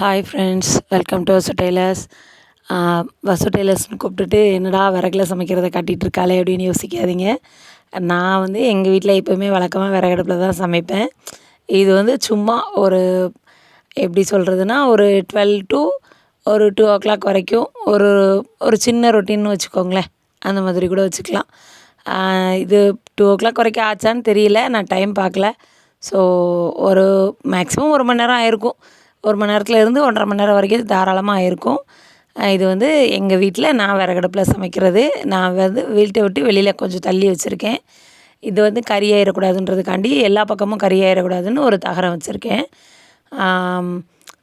Hi friends welcome to Vasu tailors Vasu டெய்லர்ஸ்னு கூப்பிட்டுட்டு என்னடா விறகுல சமைக்கிறத காட்டிகிட்டு இருக்காளே அப்படின்னு யோசிக்காதீங்க. நான் வந்து எங்கள் வீட்டில் எப்போவுமே வழக்கமாக விறகடுப்பில் தான் சமைப்பேன். இது வந்து சும்மா ஒரு எப்படி சொல்கிறதுனா ஒரு டுவெல் டு ஒரு டூ ஓ கிளாக் வரைக்கும் ஒரு ஒரு சின்ன ரொட்டீன்னு வச்சுக்கோங்களேன். அந்த மாதிரி கூட வச்சுக்கலாம். இது டூ ஓ கிளாக் வரைக்கும் ஆச்சான்னு தெரியல நான் டைம் பார்க்கல. ஸோ ஒரு மேக்ஸிமம் ஒரு மணி நேரம் ஆயிருக்கும். ஒரு மணி நேரத்தில் இருந்து ஒன்றரை மணி நேரம் வரைக்கும் தாராளமாக இருக்கும். இது வந்து எங்கள் வீட்டில் நான் விறகடுப்பில் சமைக்கிறது. நான் வந்து வீட்டை விட்டு வெளியில் கொஞ்சம் தள்ளி வச்சுருக்கேன். இது வந்து கறி ஆயிடக்கூடாதுன்றதுக்காண்டி எல்லா பக்கமும் கறி ஆயிடக்கூடாதுன்னு ஒரு தகரம் வச்சுருக்கேன்.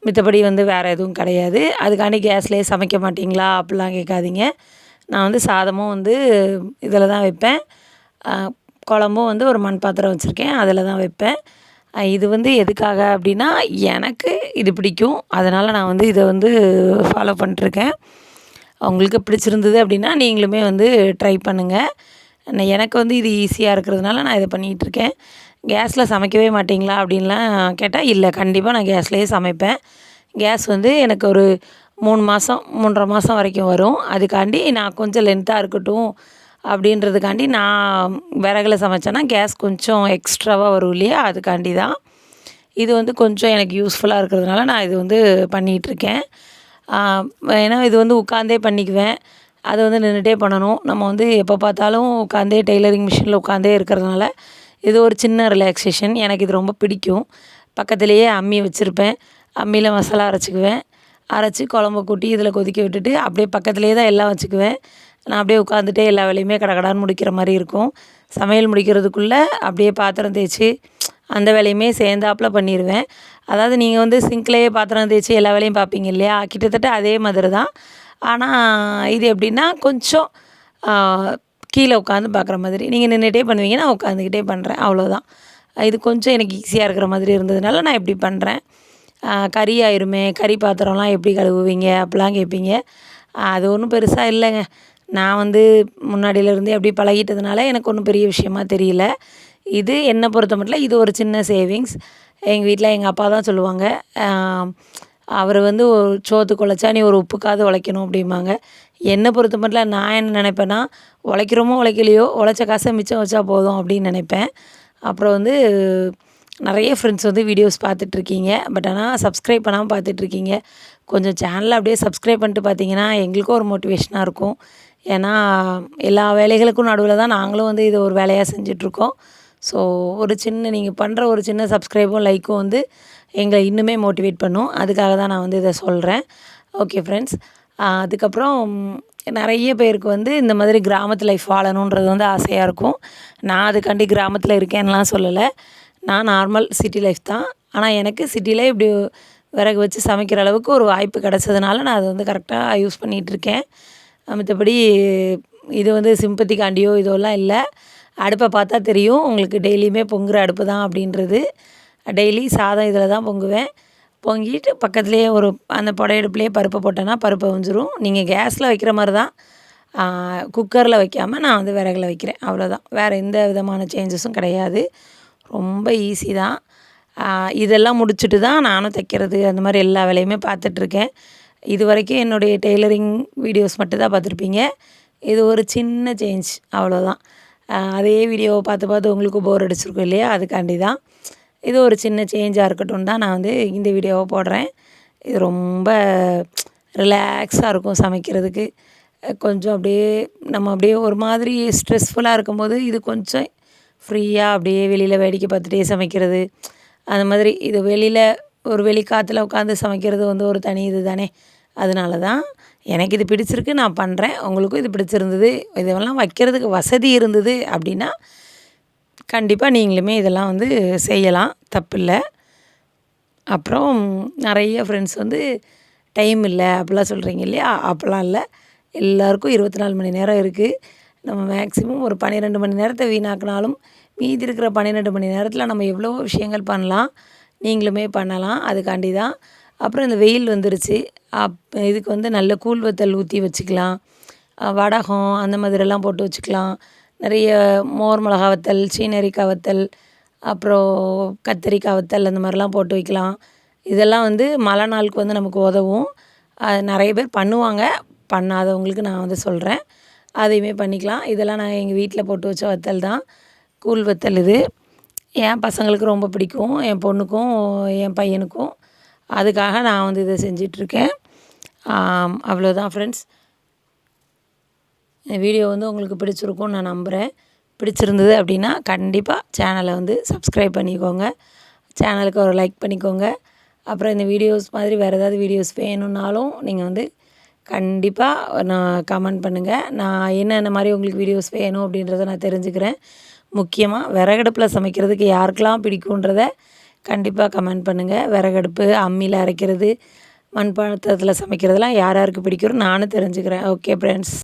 மித்தபடி வந்து வேறு எதுவும் கிடையாது. அதுக்காண்டி கேஸ்லேயே சமைக்க மாட்டிங்களா? அப்படிலாம் கேட்காதீங்க. நான் வந்து சாதமும் வந்து இதில் தான் வைப்பேன். குழம்பும் வந்து ஒரு மண் பாத்திரம் வச்சுருக்கேன். அதில் தான் வைப்பேன். இது வந்து எதுக்காக அப்படின்னா எனக்கு இது பிடிக்கும். அதனால் நான் வந்து இதை வந்து ஃபாலோ பண்ணிட்டுருக்கேன். உங்களுக்கு பிடிச்சிருந்தது அப்படின்னா நீங்களுமே வந்து ட்ரை பண்ணுங்கள் நான் எனக்கு வந்து இது ஈஸியாக இருக்கிறதுனால நான் இதை பண்ணிகிட்ருக்கேன் கேஸில் சமைக்கவே மாட்டிங்களா அப்படின்லாம் கேட்டால் இல்லை கண்டிப்பாக நான் கேஸ்லேயே சமைப்பேன். கேஸ் வந்து எனக்கு ஒரு மூணு மாதம் மூன்றரை மாதம் வரைக்கும் வரும். அதுக்காண்டி நான் கொஞ்சம் லென்த்தாக இருக்கட்டும் அப்படின்றதுக்காண்டி நான் விறகுல சமைச்சேன்னா கேஸ் கொஞ்சம் எக்ஸ்ட்ராவாக வரும் இல்லையா? அதுக்காண்டி தான் இது வந்து கொஞ்சம் எனக்கு யூஸ்ஃபுல்லாக இருக்கிறதுனால நான் இது வந்து பண்ணிகிட்ருக்கேன். ஏன்னா இது வந்து உட்காந்தே பண்ணிக்குவேன். அது வந்து நின்றுட்டே பண்ணணும். நம்ம வந்து எப்போ பார்த்தாலும் உட்காந்தே டெய்லரிங் மிஷினில் உட்காந்தே இருக்கிறதுனால இது ஒரு சின்ன ரிலாக்ஸேஷன் எனக்கு இது ரொம்ப பிடிக்கும். பக்கத்துலேயே அம்மி வச்சுருப்பேன். அம்மியில் மசாலா அரைச்சிக்குவேன். அரைச்சி குழம்பு கூட்டி இதில் கொதிக்க விட்டுட்டு அப்படியே பக்கத்துலேயே தான் எல்லாம் வச்சுக்குவேன். நான் அப்படியே உட்காந்துட்டே எல்லா வேலையுமே கடகடான்னு முடிக்கிற மாதிரி இருக்கும். சமையல் முடிக்கிறதுக்குள்ளே அப்படியே பாத்திரம் தேய்ச்சி அந்த வேலையுமே சேர்ந்தாப்புல பண்ணிடுவேன் அதாவது நீங்கள் வந்து சிங்க்லேயே பாத்திரம் தேய்ச்சி எல்லா வேலையும் பார்ப்பீங்க இல்லையா? கிட்டத்தட்ட அதே மாதிரி தான். ஆனால் இது எப்படின்னா கொஞ்சம் கீழே உட்காந்து பார்க்குற மாதிரி. நீங்கள் நின்றுட்டே பண்ணுவீங்க நான் உட்காந்துக்கிட்டே பண்ணுறேன் அவ்வளோதான் இது கொஞ்சம் எனக்கு ஈஸியாக இருக்கிற மாதிரி இருந்ததுனால நான் இப்படி பண்ணுறேன் கறி ஆயிருமே கறி பாத்திரம்லாம் எப்படி கழுவுவீங்க? அப்படிலாம் கேட்பீங்க. அது ஒன்றும் பெருசாக இல்லைங்க. நான் வந்து முன்னாடியிலேருந்தே அப்படி பழகிட்டதுனால எனக்கு ஒன்றும் பெரிய விஷயமா தெரியல. இது என்னை பொறுத்த மட்டும் இது ஒரு சின்ன சேவிங்ஸ் எங்கள் வீட்டில் எங்கள் அப்பா தான் சொல்லுவாங்க. அவர் வந்து ஒரு சோத்து குழைச்சா நீ ஒரு உப்புக்காவது உழைக்கணும் அப்படிம்பாங்க. என்னை பொறுத்த மட்டும் நான் என்ன நினைப்பேன்னா உழைக்கிறோமோ உழைக்கலையோ உழைச்ச காசை மிச்சம் வச்சா போதும் அப்படின்னு நினைப்பேன். அப்புறம் வந்து நிறைய ஃப்ரெண்ட்ஸ் வந்து வீடியோஸ் பார்த்துட்ருக்கீங்க. பட் ஆனால் சப்ஸ்கிரைப் பண்ணாமல் பார்த்துட்ருக்கீங்க. கொஞ்சம் சேனலை அப்படியே சப்ஸ்கிரைப் பண்ணிட்டு பார்த்தீங்கன்னா எங்களுக்கும் ஒரு மோட்டிவேஷனாக இருக்கும். ஏன்னா எல்லா வேலைகளுக்கும் நடுவில் தான் நாங்களும் வந்து இதை ஒரு வேலையாக செஞ்சிட்ருக்கோம். ஸோ ஒரு சின்ன நீங்கள் பண்ணுற ஒரு சின்ன சப்ஸ்கிரைபும் லைக்கும் வந்து எங்களை இன்னுமே மோட்டிவேட் பண்ணும். அதுக்காக தான் நான் வந்து இதை சொல்கிறேன் ஓகே ஃப்ரெண்ட்ஸ் அதுக்கப்புறம் நிறைய பேருக்கு வந்து இந்த மாதிரி கிராமத்து லைஃப் வாழணுன்றது வந்து ஆசையாக இருக்கும். நான் அதுக்காண்டி கிராமத்தில் இருக்கேன்லாம் சொல்லலை. நான் நார்மல் சிட்டி லைஃப் தான். ஆனால் எனக்கு சிட்டியில் இப்படி விறகு வச்சு சமைக்கிற அளவுக்கு ஒரு வாய்ப்பு கிடச்சதுனால நான் அதை வந்து கரெக்டாக யூஸ் பண்ணிகிட்ருக்கேன் மற்றபடி இது வந்து சிம்பத்திக்காண்டியோ இதெல்லாம் இல்லை. அடுப்பை பார்த்தா தெரியும். உங்களுக்கு டெய்லியுமே பொங்குற அடுப்பு தான் அப்படின்றது. டெய்லி சாதம் இதில் தான் பொங்குவேன். பொங்கிட்டு பக்கத்துலேயே ஒரு அந்த புடையடுப்புலேயே பருப்பை போட்டேன்னா பருப்பை வந்துடும் நீங்கள் கேஸில் வைக்கிற மாதிரி தான். குக்கரில் வைக்காமல் நான் வந்து விறகுல வைக்கிறேன். அவ்வளோதான் வேறு எந்த விதமான சேஞ்சஸும் கிடையாது. ரொம்ப ஈஸி தான். இதெல்லாம் முடிச்சுட்டு தான் நானும் தைக்கிறது. அந்த மாதிரி எல்லா வேலையுமே பார்த்துட்ருக்கேன் இது வரைக்கும் என்னுடைய டெய்லரிங் வீடியோஸ் மட்டும் தான் பார்த்துருப்பீங்க. இது ஒரு சின்ன சேஞ்ச் அவ்வளோதான். அதே வீடியோவை பார்த்து பார்த்து உங்களுக்கு போர் அடிச்சிருக்கும் இல்லையா? அதுக்காண்டி தான். இது ஒரு சின்ன சேஞ்சாக இருக்கட்டும் தான் நான் வந்து இந்த வீடியோவை போடுறேன். இது ரொம்ப ரிலாக்ஸாக இருக்கும் சமைக்கிறதுக்கு. கொஞ்சம் அப்படியே நம்ம அப்படியே ஒரு மாதிரி ஸ்ட்ரெஸ்ஃபுல்லாக இருக்கும்போது இது கொஞ்சம் ஃப்ரீயாக அப்படியே வெளியில் வேடிக்கை பார்த்துட்டே சமைக்கிறது. அந்த மாதிரி இது வெளியில் ஒரு வெளி காற்றுல உட்காந்து சமைக்கிறது வந்து ஒரு தனி இது தானே அதனால தான் எனக்கு இது பிடிச்சிருக்கு நான் பண்ணுறேன் உங்களுக்கும் இது பிடிச்சிருந்தது இதெல்லாம் வைக்கிறதுக்கு வசதி இருந்தது அப்படின்னா கண்டிப்பாக நீங்களுமே இதெல்லாம் வந்து செய்யலாம். தப்பில்லை. அப்புறம் நிறைய ஃப்ரெண்ட்ஸ் வந்து டைம் இல்லை அப்படிலாம் சொல்கிறீங்க இல்லையா? அப்படிலாம் இல்லை. எல்லாருக்கும் இருபத்தி நாலு மணி நேரம் இருக்குது நம்ம மேக்ஸிமம் ஒரு பன்னிரெண்டு மணி நேரத்தை வீணாக்கினாலும் மீதி இருக்கிற பன்னிரெண்டு மணி நேரத்தில் நம்ம எவ்வளோ விஷயங்கள் பண்ணலாம். நீங்களுமே பண்ணலாம். அதுக்காண்டி தான் அப்புறம் இந்த வெயில் வந்துருச்சு. அப் இதுக்கு வந்து நல்ல கூழ் வத்தல் ஊற்றி வச்சுக்கலாம் வடகம் அந்த மாதிரிலாம் போட்டு வச்சுக்கலாம். நிறைய மோர் மிளகா வத்தல் சீனரிக்காய் வத்தல் அப்புறம் கத்தரிக்காய் வத்தல் அந்த மாதிரிலாம் போட்டு வைக்கலாம். இதெல்லாம் வந்து மழை நாளுக்கு வந்து நமக்கு உதவும். நிறைய பேர் பண்ணுவாங்க. பண்ணாதவங்களுக்கு நான் வந்து சொல்கிறேன் அதையுமே பண்ணிக்கலாம். இதெல்லாம் நான் எங்கள் வீட்டில் போட்டு வச்ச வத்தல் தான். கூழ் வத்தல் இது. என் பசங்களுக்கு ரொம்ப பிடிக்கும். என் பொண்ணுக்கும் என் பையனுக்கும். அதுக்காக நான் வந்து இதை செஞ்சிட்ருக்கேன். அவ்வளோதான் ஃப்ரெண்ட்ஸ் இந்த வீடியோ வந்து உங்களுக்கு பிடிச்சிருக்கும்னு நான் நம்புகிறேன் பிடிச்சிருந்தது அப்படின்னா கண்டிப்பாக சேனலை வந்து சப்ஸ்கிரைப் பண்ணிக்கோங்க. சேனலுக்கு ஒரு லைக் பண்ணிக்கோங்க. அப்புறம் இந்த வீடியோஸ் மாதிரி வேறு ஏதாவது வீடியோஸ் வேணும்னாலும் நீங்கள் வந்து கண்டிப்பாக நான் கமெண்ட் பண்ணுங்கள் நான் என்னென்ன மாதிரி உங்களுக்கு வீடியோஸ் வேணும் அப்படின்றத நான் தெரிஞ்சுக்கிறேன். முக்கியமாக விறகடுப்பில் சமைக்கிறதுக்கு யாருக்கெல்லாம் பிடிக்குன்றத கண்டிப்பாக கமெண்ட் பண்ணுங்கள் விறகடுப்பு அம்மியில் அரைக்கிறது மண்பாத்திரத்தில் சமைக்கிறதெல்லாம் யார் யாருக்கு பிடிக்கிறோம் நானும் தெரிஞ்சுக்கிறேன். Okay friends